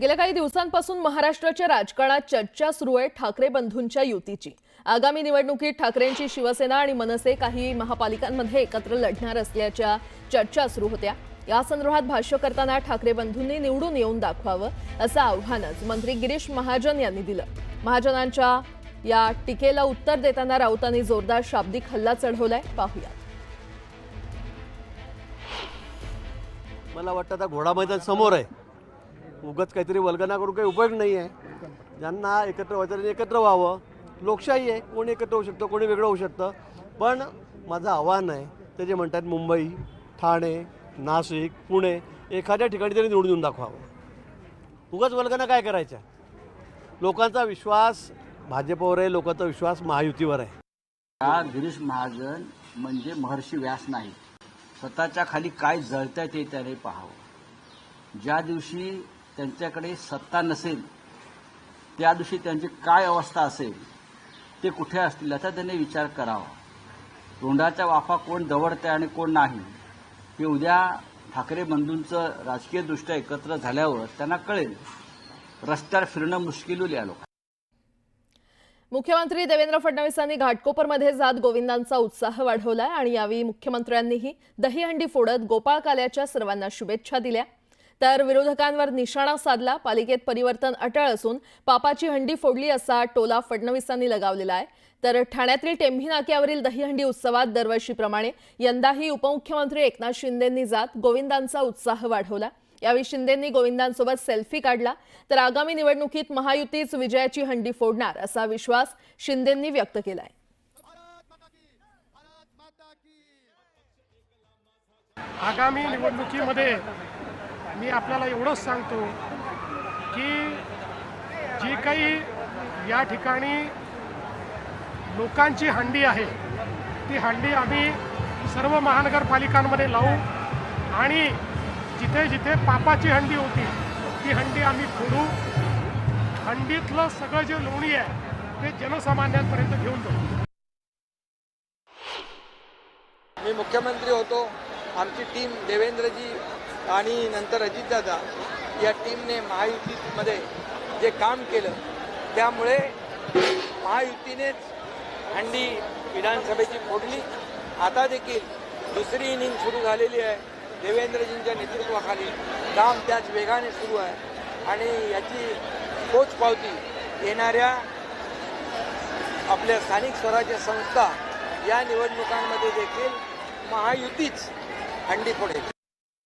गेल्या काही दिवसांपासून महाराष्ट्राच्या राजकारणात चर्चा सुरू आहे ठाकरे बंधूंच्या युतीची. आगामी निवडणुकीत ठाकरेंची शिवसेना आणि मनसे काही महापालिकांमध्ये एकत्र लढणार असल्याच्या चर्चा सुरू होत्या. या संदर्भात भाष्य करताना ठाकरे बंधूंनी निवडून येऊन दाखवावं असं आव्हानच मंत्री गिरीश महाजन यांनी दिलं. महाजनांच्या या टीकेला उत्तर देताना राऊतांनी जोरदार शाब्दिक हल्ला चढवलाय. पाहूया. मला वाटतं आता घोडा मैदान समोर आहे. उगाच काहीतरी वल्गना करून काही उपयोग नाही आहे. ज्यांना एकत्र व्हायचं त्यांनी एकत्र व्हावं लोकशाही आहे कोणी एकत्र होऊ शकतं कोणी वेगळं होऊ शकतं. पण माझं आव्हान आहे ते जे म्हणतात मुंबई ठाणे नाशिक पुणे एखाद्या ठिकाणी तरी निवडून दाखवावं. उगाच वल्गना काय करायच्या? लोकांचा विश्वास भाजपवर आहे लोकांचा विश्वास महायुतीवर आहे. हा गिरीश महाजन म्हणजे महर्षी व्यास नाही. स्वतःच्या खाली काय जळतंय ते त्याने पाहावं. ज्या दिवशी त्यांच्याकडे सत्ता नसेल त्या दिवशी त्यांची काय अवस्था असेल ते कुठे असतील याचा त्यांनी विचार करावा. तोंडाच्या वाफा कोण दवडते आणि कोण नाही हे उद्या ठाकरे बंधूंचं राजकीयदृष्ट्या एकत्र झाल्यावर त्यांना कळेल. रस्त्यावर फिरणं मुश्किल होईल या लोकांना. मुख्यमंत्री देवेंद्र फडणवीसांनी घाटकोपरमध्ये जात गोविंदांचा उत्साह वाढवला आणि यावेळी मुख्यमंत्र्यांनीही दहीहंडी फोडत गोपाळ काल्याच्या सर्वांना शुभेच्छा दिल्या. तर विरोधकांवर निशाणा साधला. पालिकेत परिवर्तन अटळ असून पापाची हंडी फोडली असा टोला फडणवीसांनी लगावलेला आहे. तर ठाण्यातील टेंभी नाक्यावरील दहीहंडी उत्सवात दरवर्षीप्रमाणे यंदाही उपमुख्यमंत्री एकनाथ शिंदेंनी जात गोविंदांचा उत्साह वाढवला. यावेळी शिंदेंनी गोविंदांसोबत सेल्फी काढला. तर आगामी निवडणुकीत महायुतीच विजयाची हंडी फोडणार असा विश्वास शिंदेंनी व्यक्त केलाय. आगामी निवडणुकीमध्ये मी आपल्याला एवढंच सांगतो की जी काही या ठिकाणी लोकांची हंडी आहे ती हंडी आम्ही सर्व महानगरपालिकांमध्ये लावू आणि जिथे जिथे पापाची हंडी होती ती हंडी आम्ही फोडू. हंडीतलं सगळं जे लोणी आहे ते जनसामान्यांपर्यंत घेऊन जाऊ. मी मुख्यमंत्री होतो. आमची टीम देवेंद्रजी आणि नंतर अजितदादा या टीमने महायुतीमध्ये जे काम केलं त्यामुळे महायुतीनेच हंडी विधानसभेची फोडली. आता देखील दुसरी इनिंग सुरू झालेली आहे. देवेंद्रजींच्या नेतृत्वाखाली काम त्याच वेगाने सुरू आहे. आणि याची पोच पावती येणाऱ्या आपल्या स्थानिक स्वराज्य संस्था या निवडणुकांमध्ये देखील महायुतीच हंडी फोडेल.